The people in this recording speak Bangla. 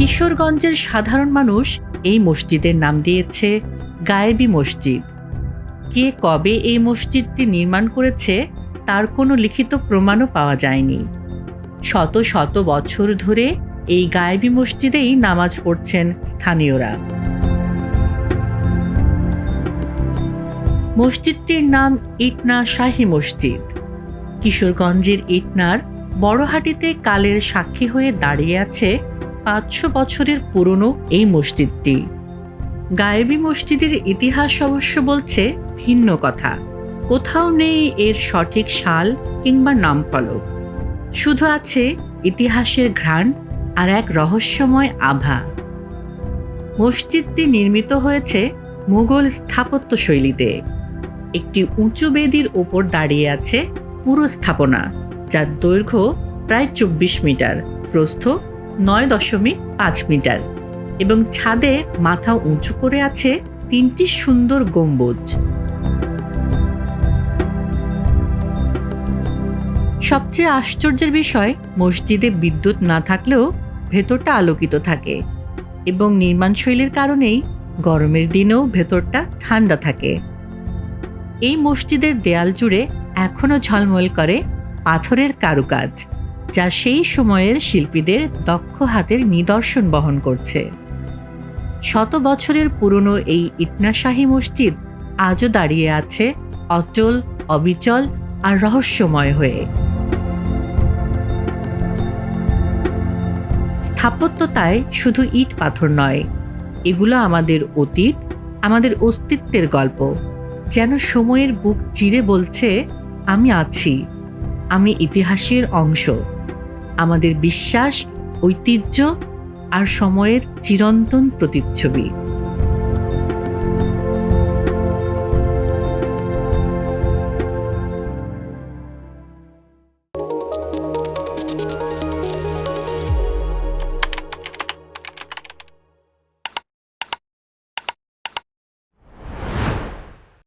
কিশোরগঞ্জের সাধারণ মানুষ এই মসজিদের নাম দিয়েছে গায়েবী মসজিদ। কে কবে এই মসজিদটি নির্মাণ করেছে তার কোনো লিখিত প্রমাণও পাওয়া যায়নি। শত শত বছর ধরে এই গায়েবী মসজিদেই নামাজ পড়ছেন স্থানীয়রা। মসজিদটির নাম ইটনা শাহী মসজিদ। কিশোরগঞ্জের ইটনার বড়হাটিতে কালের সাক্ষী হয়ে দাঁড়িয়ে আছে পাঁচশো বছরের পুরনো এই মসজিদটি। গায়েবী মসজিদের ইতিহাস অবশ্য বলছে ভিন্ন কথা। কোথাও নেই এর সঠিক সাল কিংবা নামফলক। শুধু আছে ইতিহাসের ঘ্রাণ আর এক রহস্যময় আভা। মসজিদটি নির্মিত হয়েছে মুঘল স্থাপত্য শৈলীতে একটি উঁচু বেদির ওপর দাঁড়িয়ে আছে পুরো স্থাপনা যার দৈর্ঘ্য প্রায় চব্বিশ মিটার। প্রস্থ নয় দশমিক পাঁচ মিটার এবং ছাদে মাথা উঁচু করে আছে তিনটি সুন্দর গম্বুজ। সবচেয়ে আশ্চর্যের বিষয়, মসজিদে বিদ্যুৎ না থাকলেও ভেতরটা আলোকিত থাকে এবং নির্মাণশৈলীর কারণেই গরমের দিনেও ভেতরটা ঠান্ডা থাকে। এই মসজিদের দেয়াল জুড়ে এখনও ঝলমল করে পাথরের কারুকাজ। যা সেই সময়ের শিল্পীদের দক্ষ হাতের নিদর্শন বহন করছে। শত বছরের পুরনো এই ইটনাশাহী মসজিদ আজও দাঁড়িয়ে আছে অচল অবিচল আর রহস্যময় হয়ে। স্থাপত্যতায় শুধু ইট পাথর নয়, এগুলো আমাদের অতীত, আমাদের অস্তিত্বের গল্প। যেন সময়ের বুক চিরে বলছে, আমি আছি, আমি ইতিহাসের অংশ। আমাদের বিশ্বাস ঐতিহ্য আর সময়ের চিরন্তন প্রতিচ্ছবি।